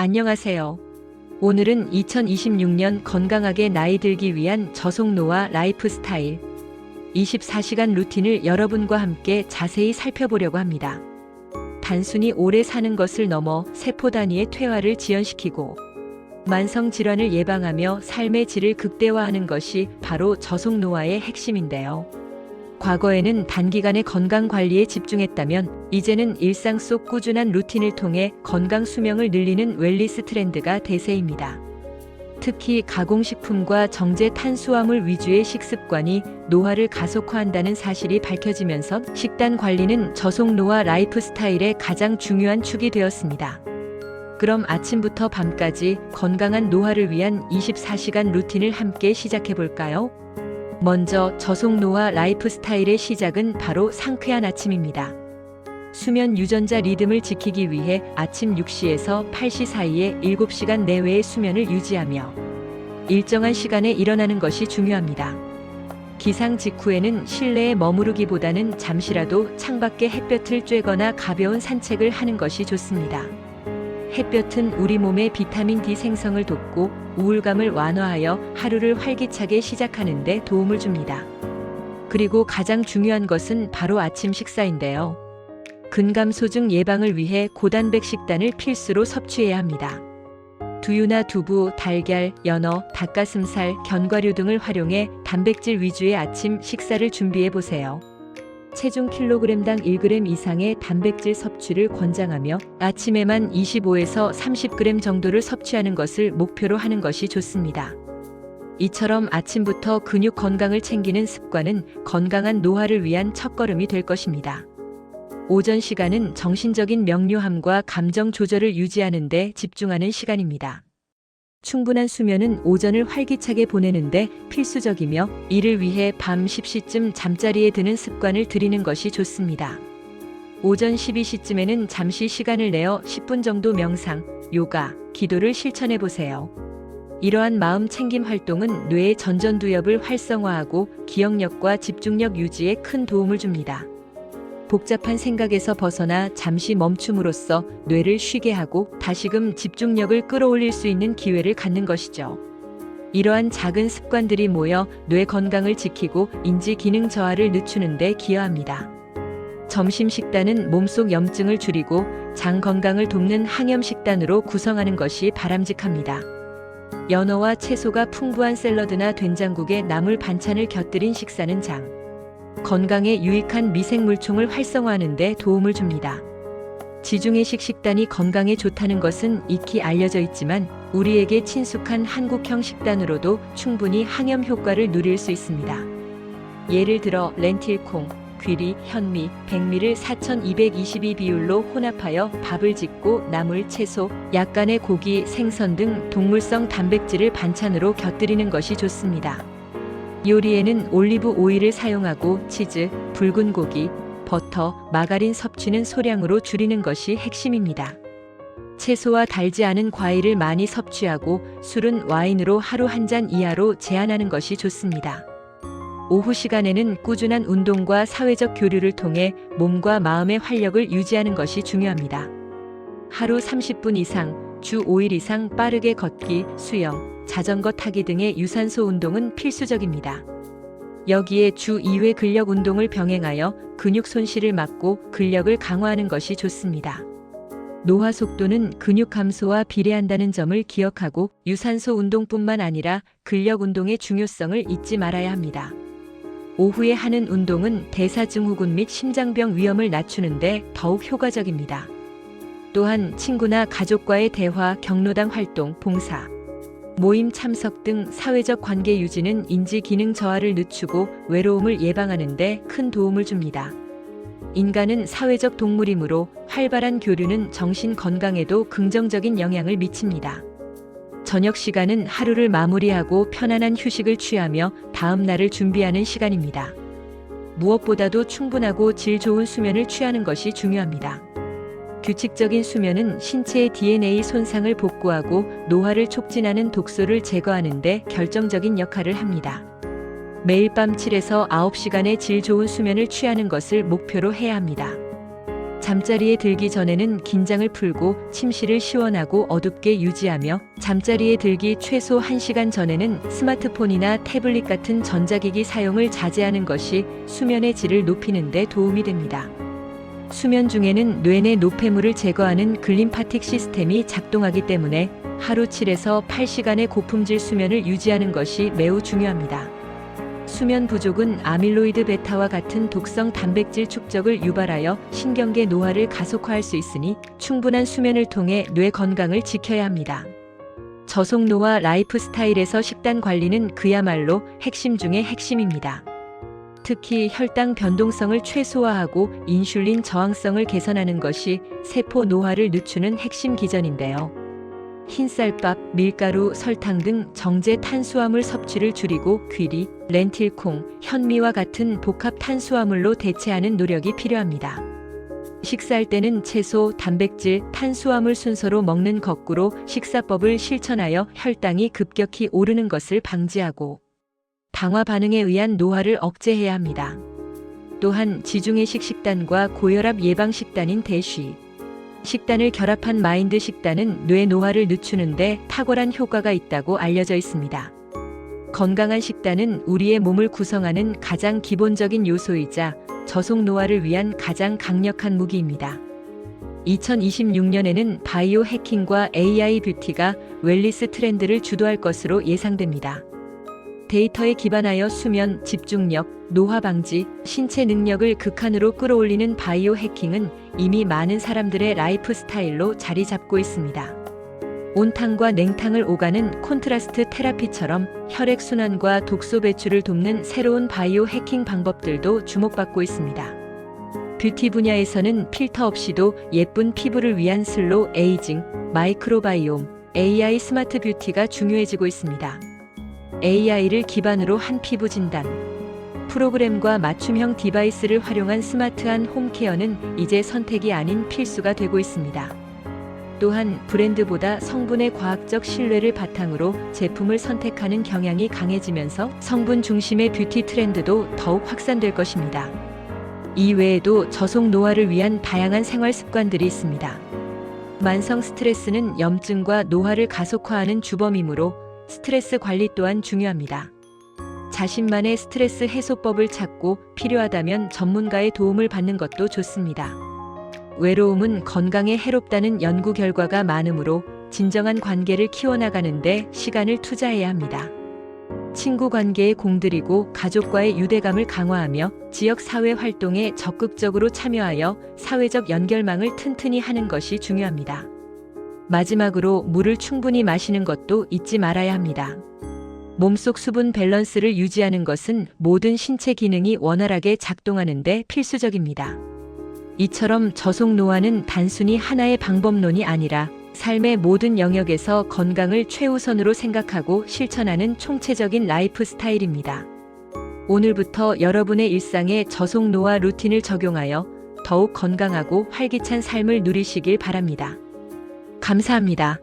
안녕하세요. 오늘은 2026년 건강하게 나이 들기 위한 저속노화 라이프 스타일 24시간 루틴을 여러분과 함께 자세히 살펴보려고 합니다. 단순히 오래 사는 것을 넘어 세포 단위의 퇴화를 지연시키고 만성 질환을 예방하며 삶의 질을 극대화하는 것이 바로 저속노화의 핵심인데요. 과거에는 단기간의 건강 관리에 집중했다면 이제는 일상 속 꾸준한 루틴을 통해 건강 수명을 늘리는 웰리스 트렌드가 대세입니다. 특히 가공식품과 정제 탄수화물 위주의 식습관이 노화를 가속화한다는 사실이 밝혀지면서 식단 관리는 저속 노화 라이프 스타일의 가장 중요한 축이 되었습니다. 그럼 아침부터 밤까지 건강한 노화를 위한 24시간 루틴을 함께 시작해 볼까요? 먼저 저속노화 라이프 스타일의 시작은 바로 상쾌한 아침입니다. 수면 유전자 리듬을 지키기 위해 아침 6시에서 8시 사이에 7시간 내외의 수면을 유지하며 일정한 시간에 일어나는 것이 중요합니다. 기상 직후에는 실내에 머무르기보다는 잠시라도 창밖에 햇볕을 쬐거나 가벼운 산책을 하는 것이 좋습니다. 햇볕은 우리 몸의 비타민 D 생성을 돕고 우울감을 완화하여 하루를 활기차게 시작하는 데 도움을 줍니다. 그리고 가장 중요한 것은 바로 아침 식사인데요. 근감소증 예방을 위해 고단백 식단을 필수로 섭취해야 합니다. 두유나 두부, 달걀, 연어, 닭가슴살, 견과류 등을 활용해 단백질 위주의 아침 식사를 준비해 보세요. 체중 킬로그램당 1g 이상의 단백질 섭취를 권장하며 아침에만 25에서 30g 정도를 섭취하는 것을 목표로 하는 것이 좋습니다. 이처럼 아침부터 근육 건강을 챙기는 습관은 건강한 노화를 위한 첫걸음이 될 것입니다. 오전 시간은 정신적인 명료함과 감정 조절을 유지하는 데 집중하는 시간입니다. 충분한 수면은 오전을 활기차게 보내는데 필수적이며 이를 위해 밤 10시쯤 잠자리에 드는 습관을 들이는 것이 좋습니다. 오전 12시쯤에는 잠시 시간을 내어 10분 정도 명상, 요가, 기도를 실천해 보세요. 이러한 마음 챙김 활동은 뇌의 전전두엽을 활성화하고 기억력과 집중력 유지에 큰 도움을 줍니다. 복잡한 생각에서 벗어나 잠시 멈춤으로써 뇌를 쉬게 하고 다시금 집중력을 끌어올릴 수 있는 기회를 갖는 것이죠. 이러한 작은 습관들이 모여 뇌 건강을 지키고 인지 기능 저하를 늦추는 데 기여합니다. 점심 식단은 몸속 염증을 줄이고 장 건강을 돕는 항염 식단으로 구성하는 것이 바람직합니다. 연어와 채소가 풍부한 샐러드나 된장국에 나물 반찬을 곁들인 식사는 장 건강에 유익한 미생물총을 활성화하는 데 도움을 줍니다. 지중해식 식단이 건강에 좋다는 것은 익히 알려져 있지만 우리에게 친숙한 한국형 식단으로도 충분히 항염 효과를 누릴 수 있습니다. 예를 들어 렌틸콩, 귀리, 현미, 백미를 4222 비율로 혼합하여 밥을 짓고 나물, 채소, 약간의 고기, 생선 등 동물성 단백질을 반찬으로 곁들이는 것이 좋습니다. 요리에는 올리브 오일을 사용하고 치즈, 붉은 고기, 버터, 마가린 섭취는 소량으로 줄이는 것이 핵심입니다. 채소와 달지 않은 과일을 많이 섭취하고 술은 와인으로 하루 한 잔 이하로 제한하는 것이 좋습니다. 오후 시간에는 꾸준한 운동과 사회적 교류를 통해 몸과 마음의 활력을 유지하는 것이 중요합니다. 하루 30분 이상, 주 5일 이상 빠르게 걷기, 수영, 자전거 타기 등의 유산소 운동은 필수적입니다. 여기에 주 2회 근력 운동을 병행하여 근육 손실을 막고 근력을 강화하는 것이 좋습니다. 노화 속도는 근육 감소와 비례한다는 점을 기억하고 유산소 운동뿐만 아니라 근력 운동의 중요성을 잊지 말아야 합니다. 오후에 하는 운동은 대사증후군 및 심장병 위험을 낮추는데 더욱 효과적입니다. 또한 친구나 가족과의 대화, 경로당 활동, 봉사, 모임 참석 등 사회적 관계 유지는 인지 기능 저하를 늦추고 외로움을 예방하는 데 큰 도움을 줍니다. 인간은 사회적 동물이므로 활발한 교류는 정신 건강에도 긍정적인 영향을 미칩니다. 저녁 시간은 하루를 마무리하고 편안한 휴식을 취하며 다음 날을 준비하는 시간입니다. 무엇보다도 충분하고 질 좋은 수면을 취하는 것이 중요합니다. 규칙적인 수면은 신체의 DNA 손상을 복구하고 노화를 촉진하는 독소를 제거하는 데 결정적인 역할을 합니다. 매일 밤 7에서 9시간의 질 좋은 수면을 취하는 것을 목표로 해야 합니다. 잠자리에 들기 전에는 긴장을 풀고 침실을 시원하고 어둡게 유지하며 잠자리에 들기 최소 1시간 전에는 스마트폰이나 태블릿 같은 전자기기 사용을 자제하는 것이 수면의 질을 높이는 데 도움이 됩니다. 수면 중에는 뇌내 노폐물을 제거하는 글림파틱 시스템이 작동하기 때문에 하루 7에서 8시간의 고품질 수면을 유지하는 것이 매우 중요합니다. 수면 부족은 아밀로이드 베타와 같은 독성 단백질 축적을 유발하여 신경계 노화를 가속화할 수 있으니 충분한 수면을 통해 뇌 건강을 지켜야 합니다. 저속 노화 라이프 스타일에서 식단 관리는 그야말로 핵심 중의 핵심입니다. 특히 혈당 변동성을 최소화하고 인슐린 저항성을 개선하는 것이 세포 노화를 늦추는 핵심 기전인데요. 흰쌀밥, 밀가루, 설탕 등 정제 탄수화물 섭취를 줄이고 귀리, 렌틸콩, 현미와 같은 복합 탄수화물로 대체하는 노력이 필요합니다. 식사할 때는 채소, 단백질, 탄수화물 순서로 먹는 거꾸로 식사법을 실천하여 혈당이 급격히 오르는 것을 방지하고 당화 반응에 의한 노화를 억제해야 합니다. 또한 지중해식 식단과 고혈압 예방 식단인 대쉬, 식단을 결합한 마인드 식단은 뇌 노화를 늦추는데 탁월한 효과가 있다고 알려져 있습니다. 건강한 식단은 우리의 몸을 구성하는 가장 기본적인 요소이자 저속 노화를 위한 가장 강력한 무기입니다. 2026년에는 바이오 해킹과 AI 뷰티가 웰리스 트렌드를 주도할 것으로 예상됩니다. 데이터에 기반하여 수면, 집중력, 노화 방지, 신체 능력을 극한으로 끌어올리는 바이오 해킹은 이미 많은 사람들의 라이프 스타일로 자리 잡고 있습니다. 온탕과 냉탕을 오가는 콘트라스트 테라피처럼 혈액 순환과 독소 배출을 돕는 새로운 바이오 해킹 방법들도 주목받고 있습니다. 뷰티 분야에서는 필터 없이도 예쁜 피부를 위한 슬로 에이징, 마이크로바이옴, AI 스마트 뷰티가 중요해지고 있습니다. AI를 기반으로 한 피부 진단, 프로그램과 맞춤형 디바이스를 활용한 스마트한 홈케어는 이제 선택이 아닌 필수가 되고 있습니다. 또한 브랜드보다 성분의 과학적 신뢰를 바탕으로 제품을 선택하는 경향이 강해지면서 성분 중심의 뷰티 트렌드도 더욱 확산될 것입니다. 이 외에도 저속 노화를 위한 다양한 생활 습관들이 있습니다. 만성 스트레스는 염증과 노화를 가속화하는 주범이므로 스트레스 관리 또한 중요합니다. 자신만의 스트레스 해소법을 찾고 필요하다면 전문가의 도움을 받는 것도 좋습니다. 외로움은 건강에 해롭다는 연구 결과가 많으므로 진정한 관계를 키워나가는데 시간을 투자해야 합니다. 친구 관계에 공들이고 가족과의 유대감을 강화하며 지역 사회 활동에 적극적으로 참여하여 사회적 연결망을 튼튼히 하는 것이 중요합니다. 마지막으로 물을 충분히 마시는 것도 잊지 말아야 합니다. 몸속 수분 밸런스를 유지하는 것은 모든 신체 기능이 원활하게 작동하는데 필수적입니다. 이처럼 저속 노화는 단순히 하나의 방법론이 아니라 삶의 모든 영역에서 건강을 최우선으로 생각하고 실천하는 총체적인 라이프 스타일입니다. 오늘부터 여러분의 일상에 저속 노화 루틴을 적용하여 더욱 건강하고 활기찬 삶을 누리시길 바랍니다. 감사합니다.